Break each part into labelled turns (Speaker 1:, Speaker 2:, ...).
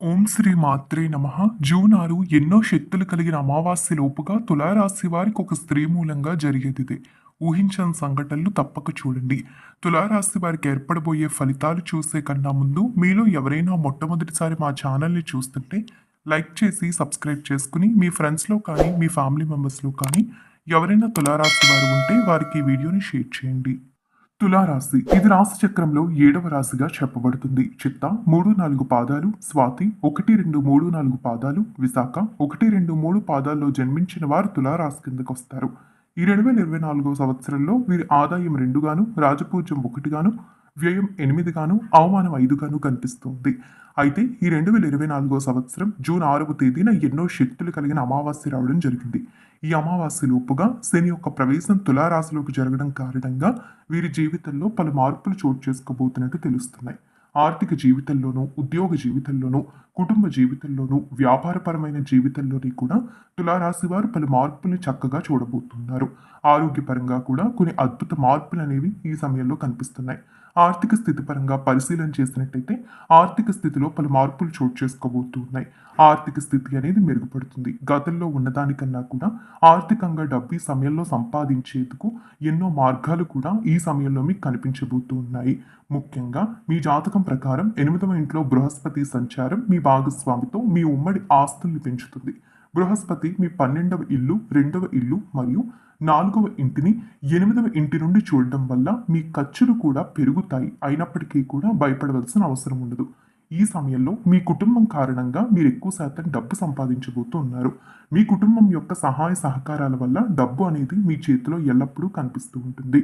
Speaker 1: ఓం శ్రీ మాత్రే నమ. జూన్ ఆరు ఎన్నో శక్తులు కలిగిన అమావాస్య లోపుగా తులారాశి వారికి ఒక స్త్రీ మూలంగా జరిగేదిదే. ఊహించని సంఘటనలు తప్పక చూడండి. తులారాశి వారికి ఏర్పడబోయే ఫలితాలు చూసే కన్నా ముందు మీలో ఎవరైనా మొట్టమొదటిసారి మా ఛానల్ని చూస్తుంటే లైక్ చేసి సబ్స్క్రైబ్ చేసుకుని మీ ఫ్రెండ్స్లో కానీ మీ ఫ్యామిలీ మెంబర్స్లో కానీ ఎవరైనా తులారాశి వారు ఉంటే వారికి ఈ వీడియోని షేర్ చేయండి. తులారాశి ఇది రాశి చక్రంలో ఏడవ రాశిగా చెప్పబడుతుంది. చిత్త మూడు నాలుగు పాదాలు స్వాతి ఒకటి రెండు మూడు నాలుగు పాదాలు విశాఖ ఒకటి రెండు మూడు పాదాల్లో జన్మించిన వారు తులారాశి కిందకు వస్తారు. ఈ రెండు వేల ఇరవై నాలుగో సంవత్సరంలో వీరి ఆదాయం రెండుగాను రాజపూజ్యం ఒకటిగాను వ్యయం ఎనిమిదిగాను అవమానం ఐదుగాను కనిపిస్తుంది. అయితే ఈ రెండు వేల ఇరవై నాలుగో సంవత్సరం జూన్ ఆరవ తేదీన ఎన్నో శక్తులు కలిగిన అమావాస్య రావడం జరిగింది. ఈ అమావాస్య లోపుగా శని యొక్క ప్రవేశం తులారాశిలోకి జరగడం కారణంగా వీరి జీవితంలో పలు మార్పులు చోటు చేసుకోబోతున్నట్టు తెలుస్తున్నాయి. ఆర్థిక జీవితంలోనూ ఉద్యోగ జీవితంలోనూ కుటుంబ జీవితంలోనూ వ్యాపారపరమైన జీవితంలోని కూడా తులారాశి వారు పలు మార్పుల్ని చక్కగా చూడబోతున్నారు. ఆరోగ్యపరంగా కూడా కొన్ని అద్భుత మార్పులు అనేవి ఈ సమయంలో కనిపిస్తున్నాయి. ఆర్థిక స్థితి పరంగా పరిశీలన చేసినట్టయితే ఆర్థిక స్థితిలో పలు మార్పులు చోటు చేసుకోబోతున్నాయి. ఆర్థిక స్థితి అనేది మెరుగుపడుతుంది. గతంలో ఉన్నదానికన్నా కూడా ఆర్థికంగా డబ్బు ఈ సమయంలో సంపాదించేందుకు ఎన్నో మార్గాలు కూడా ఈ సమయంలో మీకు కనిపించబోతూ ఉన్నాయి ముఖ్యంగా మీ జాతకం ప్రకారం ఎనిమిదవ ఇంట్లో బృహస్పతి సంచారం మీ భాగస్వామితో మీ ఉమ్మడి ఆస్తుల్ని పెంచుతుంది. బృహస్పతి మీ పన్నెండవ ఇల్లు రెండవ ఇల్లు మరియు నాలుగవ ఇంటిని ఎనిమిదవ ఇంటి నుండి చూడడం వల్ల మీ ఖర్చులు కూడా పెరుగుతాయి. అయినప్పటికీ కూడా భయపడవలసిన అవసరం ఉండదు. ఈ సమయంలో మీ కుటుంబం కారణంగా మీరు ఎక్కువ శాతం డబ్బు సంపాదించబోతూ ఉన్నారు మీ కుటుంబం యొక్క సహాయ సహకారాల వల్ల డబ్బు అనేది మీ చేతిలో ఎల్లప్పుడూ కనిపిస్తూ ఉంటుంది.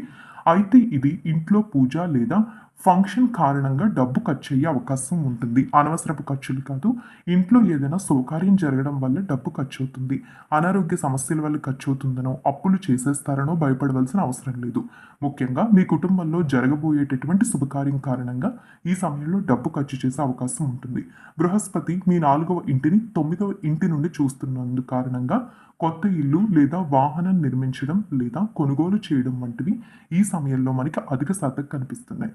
Speaker 1: అయితే ఇది ఇంట్లో పూజ లేదా ఫంక్షన్ కారణంగా డబ్బు ఖర్చు అయ్యే అవకాశం ఉంటుంది. అనవసరపు ఖర్చులు కాదు. ఇంట్లో ఏదైనా సౌకర్యం జరగడం వల్ల డబ్బు ఖర్చు అవుతుంది అనారోగ్య సమస్యల వల్ల ఖర్చు అవుతుందనో అప్పులు చేసేస్తారనో భయపడవలసిన అవసరం లేదు. ముఖ్యంగా మీ కుటుంబంలో జరగబోయేటటువంటి శుభకార్యం కారణంగా ఈ సమయంలో డబ్బు ఖర్చు చేసే అవకాశం ఉంటుంది. బృహస్పతి మీ నాలుగవ ఇంటిని తొమ్మిదవ ఇంటి నుండి చూస్తున్నందు కారణంగా కొత్త ఇల్లు లేదా వాహనం నిర్మించడం లేదా కొనుగోలు చేయడం వంటివి ఈ సమయంలో మనకి అధిక శాతం కనిపిస్తున్నాయి.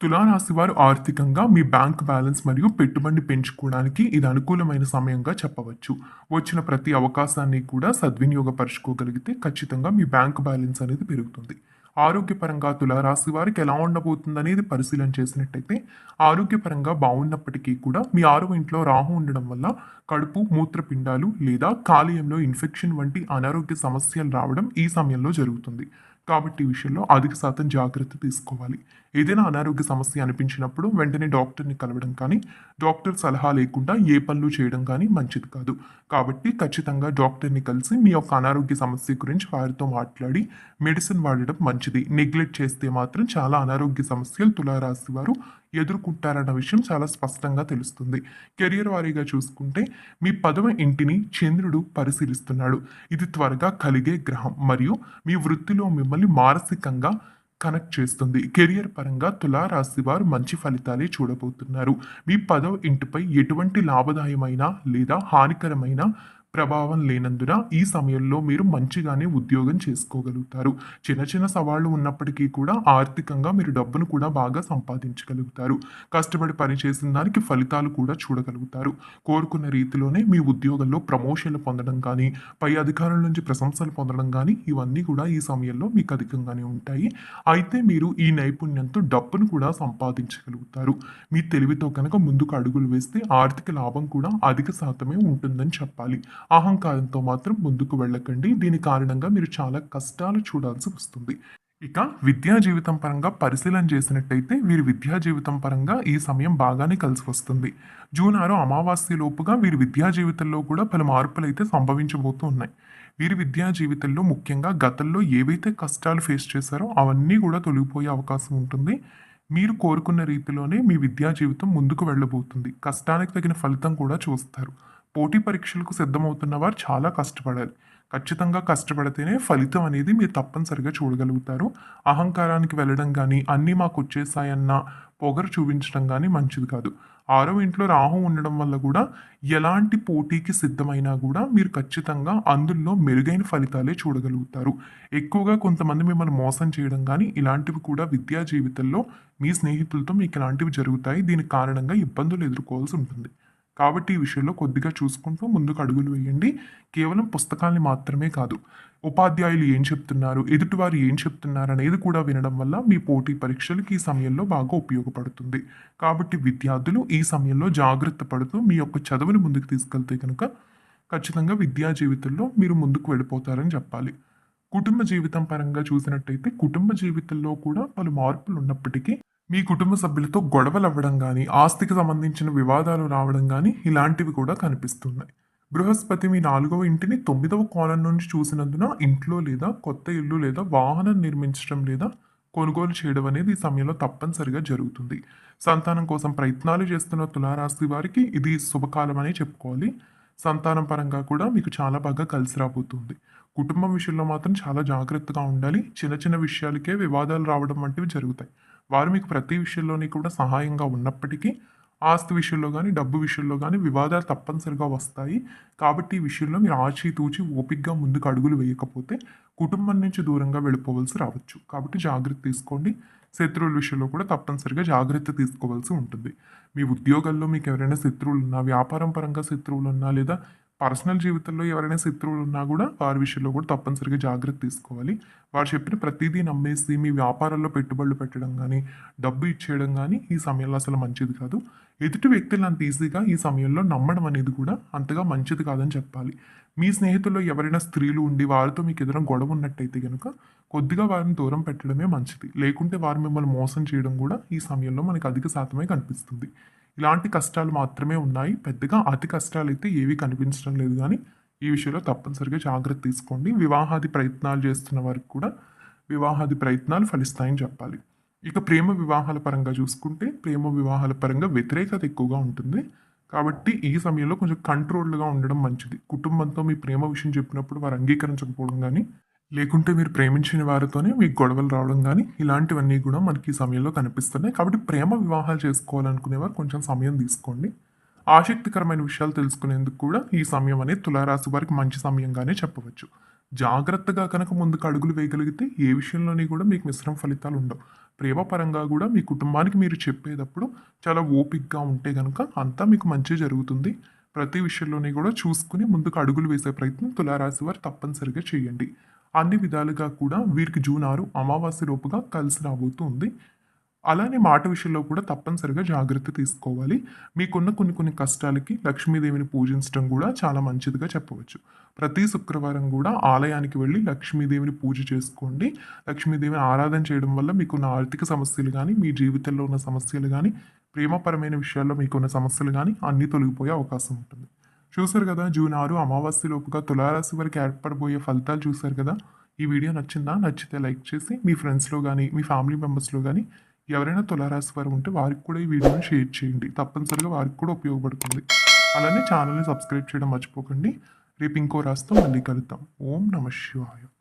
Speaker 1: తులారాశి వారు ఆర్థికంగా మీ బ్యాంక్ బ్యాలెన్స్ మరియు పెట్టుబడి పెంచుకోవడానికి ఇది అనుకూలమైన సమయంగా చెప్పవచ్చు. వచ్చిన ప్రతి అవకాశాన్ని కూడా సద్వినియోగపరచుకోగలిగితే ఖచ్చితంగా మీ బ్యాంక్ బ్యాలెన్స్ అనేది పెరుగుతుంది. ఆరోగ్యపరంగా తులారాశి వారికి ఎలా ఉండబోతుంది అనేది పరిశీలన చేసినట్టయితే ఆరోగ్యపరంగా బాగున్నప్పటికీ కూడా మీ ఆరవ ఇంట్లో రాహు ఉండడం వల్ల కడుపు మూత్రపిండాలు లేదా కాలేయంలో ఇన్ఫెక్షన్ వంటి అనారోగ్య సమస్యలు రావడం ఈ సమయంలో జరుగుతుంది. కాబట్టి ఈ విషయంలో అధిక శాతం జాగ్రత్త తీసుకోవాలి. ఏదైనా అనారోగ్య సమస్య అనిపించినప్పుడు వెంటనే డాక్టర్ని కలవడం కానీ డాక్టర్ సలహా లేకుండా ఏ పనులు చేయడం కానీ మంచిది కాదు. కాబట్టి ఖచ్చితంగా డాక్టర్ని కలిసి మీ యొక్క అనారోగ్య సమస్య గురించి వారితో మాట్లాడి మెడిసిన్ వాడడం మంచిది. నెగ్లెక్ట్ చేస్తే మాత్రం చాలా అనారోగ్య సమస్యలు తులారాశి వారు ఎదుర్కొంటారన్న విషయం చాలా స్పష్టంగా తెలుస్తుంది. కెరియర్ వారీగా చూసుకుంటే మీ పదవ ఇంటిని చంద్రుడు పరిశీలిస్తున్నాడు. ఇది త్వరగా కలిగే గ్రహం మరియు మీ వృత్తిలో మిమ్మల్ని మానసికంగా కనెక్ట్ చేస్తుంది. కెరియర్ పరంగా తులారాశి వారు మంచి ఫలితాలే చూడబోతున్నారు. మీ పదవ ఇంటిపై ఎటువంటి లాభదాయమైన లేదా హానికరమైన ప్రభావం లేనందున ఈ సమయంలో మీరు మంచిగానే ఉద్యోగం చేసుకోగలుగుతారు. చిన్న చిన్న సవాళ్ళు ఉన్నప్పటికీ కూడా ఆర్థికంగా మీరు డబ్బును కూడా బాగా సంపాదించగలుగుతారు. కష్టపడి పనిచేసిన దానికి ఫలితాలు కూడా చూడగలుగుతారు. కోరుకున్న రీతిలోనే మీ ఉద్యోగంలో ప్రమోషన్లు పొందడం కానీ పై అధికారుల నుంచి ప్రశంసలు పొందడం కానీ ఇవన్నీ కూడా ఈ సమయంలో మీకు అధికంగానే ఉంటాయి. అయితే మీరు ఈ నైపుణ్యంతో డబ్బును కూడా సంపాదించగలుగుతారు. మీ తెలివితో కనుక ముందుకు అడుగులు వేస్తే ఆర్థిక లాభం కూడా అధిక శాతమే ఉంటుందని చెప్పాలి. అహంకారంతో మాత్రం ముందుకు వెళ్ళకండి. దీని కారణంగా మీరు చాలా కష్టాలు చూడాల్సి వస్తుంది. ఇక విద్యా జీవితం పరంగా పరిశీలన చేసినట్టయితే వీరి విద్యా జీవితం పరంగా ఈ సమయం బాగానే కలిసి వస్తుంది. జూన్ ఆరు అమావాస్య లోపుగా వీరి విద్యా జీవితంలో కూడా పలు మార్పులు అయితే సంభవించబోతూ ఉన్నాయి వీరి విద్యా జీవితంలో ముఖ్యంగా గతంలో ఏవైతే కష్టాలు ఫేస్ చేశారో అవన్నీ కూడా తొలగిపోయే అవకాశం ఉంటుంది. మీరు కోరుకున్న రీతిలోనే మీ విద్యా జీవితం ముందుకు వెళ్ళబోతుంది. కష్టానికి తగిన ఫలితం కూడా చూస్తారు. పోటీ పరీక్షలకు సిద్ధమవుతున్న వారు చాలా కష్టపడాలి. ఖచ్చితంగా కష్టపడితేనే ఫలితం అనేది మీరు తప్పనిసరిగా చూడగలుగుతారు. అహంకారానికి వెళ్ళడం కానీ అన్నీ మాకు వచ్చేసాయన్న పొగరు చూపించడం కానీ మంచిది కాదు. ఆరో ఇంట్లో రాహు ఉండడం వల్ల కూడా ఎలాంటి పోటీకి సిద్ధమైనా కూడా మీరు ఖచ్చితంగా అందులో మెరుగైన ఫలితాలే చూడగలుగుతారు. ఎక్కువగా కొంతమంది మిమ్మల్ని మోసం చేయడం కానీ ఇలాంటివి కూడా విద్యా జీవితంలో మీ స్నేహితులతో మీకు ఇలాంటివి జరుగుతాయి. దీనికి కారణంగా ఇబ్బందులు ఎదుర్కోవాల్సి ఉంటుంది. కాబట్టి ఈ విషయంలో కొద్దిగా చూసుకుంటూ ముందుకు అడుగులు వేయండి. కేవలం పుస్తకాల్ని మాత్రమే కాదు ఉపాధ్యాయులు ఏం చెప్తున్నారు ఎదుటివారు ఏం చెప్తున్నారు అనేది కూడా వినడం వల్ల మీ పోటీ పరీక్షలకు ఈ సమయంలో బాగా ఉపయోగపడుతుంది. కాబట్టి విద్యార్థులు ఈ సమయంలో జాగ్రత్త పడుతూ మీ యొక్క చదువుని ముందుకు తీసుకెళ్తే కనుక ఖచ్చితంగా విద్యా జీవితంలో మీరు ముందుకు వెళ్ళిపోతారని చెప్పాలి. కుటుంబ జీవితం పరంగా చూసినట్టయితే కుటుంబ జీవితంలో కూడా పలు మార్పులు ఉన్నప్పటికీ మీ కుటుంబ సభ్యులతో గొడవలు అవ్వడం కానీ ఆస్తికి సంబంధించిన వివాదాలు రావడం కానీ ఇలాంటివి కూడా కనిపిస్తున్నాయి. బృహస్పతి మీ నాలుగవ ఇంటిని తొమ్మిదవ కోణం నుంచి చూసినందున ఇంట్లో లేదా కొత్త ఇల్లు లేదా వాహనం నిర్మించడం లేదా కొనుగోలు చేయడం అనేది ఈ సమయంలో తప్పనిసరిగా జరుగుతుంది. సంతానం కోసం ప్రయత్నాలు చేస్తున్న తులారాశి వారికి ఇది శుభకాలం అని చెప్పుకోవాలి. సంతానం పరంగా కూడా మీకు చాలా బాగా కలిసి రాబోతుంది. కుటుంబం విషయంలో మాత్రం చాలా జాగ్రత్తగా ఉండాలి. చిన్న చిన్న విషయాలకే వివాదాలు రావడం వంటివి జరుగుతాయి. వారు మీకు ప్రతి విషయంలోని కూడా సహాయంగా ఉన్నప్పటికీ ఆస్తి విషయంలో కానీ డబ్బు విషయంలో కానీ వివాదాలు తప్పనిసరిగా వస్తాయి. కాబట్టి ఈ విషయంలో మీరు ఆచితూచి ఓపిక్గా ముందుకు అడుగులు వేయకపోతే కుటుంబం నుంచి దూరంగా వెళ్ళిపోవలసి రావచ్చు. కాబట్టి జాగ్రత్త తీసుకోండి. శత్రువుల విషయంలో కూడా తప్పనిసరిగా జాగ్రత్త తీసుకోవాల్సి ఉంటుంది. మీ ఉద్యోగాల్లో మీకు ఎవరైనా శత్రువులు ఉన్నా వ్యాపారం పరంగా శత్రువులు ఉన్నా లేదా పర్సనల్ జీవితంలో ఎవరైనా శత్రువులు ఉన్నా కూడా వారి విషయంలో కూడా తప్పనిసరిగా జాగ్రత్త తీసుకోవాలి. వారు చెప్పిన ప్రతిదీ నమ్మేసి మీ వ్యాపారంలో పెట్టుబడులు పెట్టడం కానీ డబ్బు ఇచ్చేయడం కానీ ఈ సమయంలో అసలు మంచిది కాదు. ఎదుటి వ్యక్తులను అంత ఈజీగా ఈ సమయంలో నమ్మడం అనేది కూడా అంతగా మంచిది కాదని చెప్పాలి. మీ స్నేహితుల్లో ఎవరైనా స్త్రీలు ఉండి వారితో మీకు ఎదురు గొడవ ఉన్నట్టయితే కనుక కొద్దిగా వారిని దూరం పెట్టడమే మంచిది. లేకుంటే వారు మిమ్మల్ని మోసం చేయడం కూడా ఈ సమయంలో మనకు అధిక శాతమే కనిపిస్తుంది. ఇలాంటి కష్టాలు మాత్రమే ఉన్నాయి. పెద్దగా అతి కష్టాలు అయితే ఏవి కనిపించడం లేదు కానీ ఈ విషయంలో తప్పనిసరిగా జాగ్రత్త తీసుకోండి. వివాహాది ప్రయత్నాలు చేస్తున్న వారికి కూడా వివాహాది ప్రయత్నాలు ఫలిస్తాయని చెప్పాలి. ఇక ప్రేమ వివాహాల పరంగా చూసుకుంటే ప్రేమ వివాహాల పరంగా వ్యతిరేకత ఎక్కువగా ఉంటుంది. కాబట్టి ఈ సమయంలో కొంచెం కంట్రోల్డ్గా ఉండడం మంచిది. కుటుంబంతో మీ ప్రేమ విషయం చెప్పినప్పుడు వారు అంగీకరించకపోవడం కానీ లేకుంటే మీరు ప్రేమించిన వారితోనే మీకు గొడవలు రావడం కానీ ఇలాంటివన్నీ కూడా మనకి ఈ సమయంలో కనిపిస్తున్నాయి. కాబట్టి ప్రేమ వివాహాలు చేసుకోవాలనుకునేవారు కొంచెం సమయం తీసుకోండి. ఆసక్తికరమైన విషయాలు తెలుసుకునేందుకు కూడా ఈ సమయం అనేది తులారాశి వారికి మంచి సమయంగానే చెప్పవచ్చు. జాగ్రత్తగా కనుక ముందుకు అడుగులు వేయగలిగితే ఏ విషయంలోని కూడా మీకు మిశ్రమ ఫలితాలు ఉండవు. ప్రేమ పరంగా కూడా మీ కుటుంబానికి మీరు చెప్పేటప్పుడు చాలా ఓపిక్గా ఉంటే కనుక అంతా మీకు మంచి జరుగుతుంది. ప్రతి విషయంలోని కూడా చూసుకుని ముందుకు అడుగులు వేసే ప్రయత్నం తులారాశి వారు తప్పనిసరిగా చేయండి. అన్ని విధాలుగా కూడా వీరికి జూన్ ఆరు అమావాస్య లోపుగా కలిసి రాబోతుంది. అలానే మాట విషయంలో కూడా తప్పనిసరిగా జాగ్రత్త తీసుకోవాలి. మీకున్న కొన్ని కొన్ని కష్టాలకి లక్ష్మీదేవిని పూజించడం కూడా చాలా మంచిదిగా చెప్పవచ్చు. ప్రతి శుక్రవారం కూడా ఆలయానికి వెళ్ళి లక్ష్మీదేవిని పూజ చేసుకోండి. లక్ష్మీదేవిని ఆరాధన చేయడం వల్ల మీకున్న ఆర్థిక సమస్యలు కానీ మీ జీవితంలో ఉన్న సమస్యలు కానీ ప్రేమపరమైన విషయాల్లో మీకున్న సమస్యలు కానీ అన్నీ తొలగిపోయే అవకాశం ఉంటుంది. చూసారు కదా జూన్ ఆరు అమావాస్య లోపుగా తులారాశి వారికి ఏర్పడబోయే ఫలితాలు చూసారు కదా. ఈ వీడియో నచ్చిందా? నచ్చితే లైక్ చేసి మీ ఫ్రెండ్స్లో కానీ మీ ఫ్యామిలీ మెంబర్స్లో కానీ ఎవరైనా తులారాశి వారు ఉంటే వారికి కూడా ఈ వీడియోని షేర్ చేయండి. తప్పనిసరిగా వారికి కూడా ఉపయోగపడుతుంది. అలానే ఛానల్ని సబ్స్క్రైబ్ చేయడం మర్చిపోకండి. రేపు ఇంకో రాస్తో మళ్ళీ కలుద్దాం. ఓం నమ శివాయ.